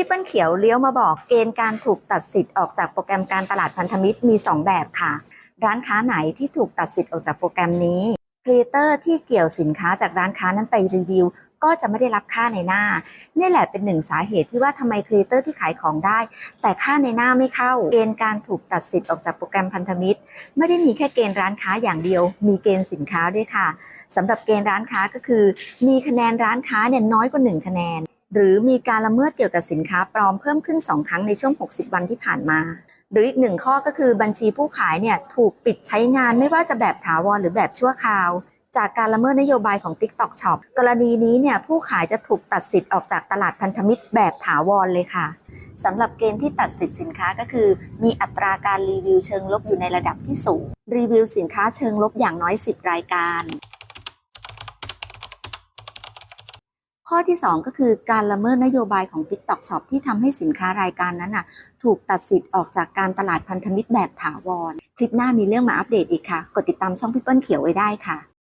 พี่เปิ้ลเขียวเลี้ยวมาบอกเกณฑ์การถูกตัดสิทธิ์ออกจากโปรแกรมการตลาดพันธมิตรมี 2 แบบค่ะ ร้านค้าไหนที่ถูกตัดสิทธิ์ออกจากโปรแกรมนี้ครีเอเตอร์ที่เกี่ยวสินค้าจากร้านค้านั้นไปรีวิว ก็จะไม่ได้รับค่าในหน้านี่แหละเป็นหนึ่งสาเหตุที่ว่าทำไมครีเอเตอร์ที่ขายของได้ แต่ค่าในหน้าไม่เข้า เกณฑ์การถูกตัดสิทธิ์ออกจากโปรแกรมพันธมิตร ไม่ได้มีแค่เกณฑ์ร้านค้าอย่างเดียว มีเกณฑ์สินค้าด้วยค่ะสำหรับเกณฑ์ร้านค้าก็คือ มีคะแนนร้านค้าเนี่ยน้อยกว่า 1 คะแนน หรือมีการละเมิดเกี่ยวกับสินค้าปลอมเพิ่มขึ้น 2 ครั้งในช่วง 60 วันที่ผ่านมา หรืออีกหนึ่งข้อก็คือบัญชีผู้ขายเนี่ยถูกปิดใช้งานไม่ว่าจะแบบถาวรหรือแบบชั่วคราว จากการละเมิดนโยบายของ TikTok Shop กรณีนี้เนี่ยผู้ขายจะถูกตัดสิทธิ์ออกจากตลาดพันธมิตรแบบถาวรเลยค่ะสำหรับเกณฑ์ที่ตัดสิทธิ์สินค้าก็คือ มีอัตราการรีวิวเชิงลบอยู่ในระดับที่สูง รีวิวสินค้าเชิงลบอย่างน้อย 10 รายการ ข้อที่ 2 ก็คือการละเมิดนโยบายของ TikTok Shop ที่ทำให้สินค้ารายการนั้นน่ะถูกตัดสิทธิ์ออกจากการตลาดพันธมิตรแบบถาวร คลิปหน้ามีเรื่องมาอัปเดตอีกค่ะ กดติดตามช่องพี่เปิ้ลเขียวไว้ได้ค่ะ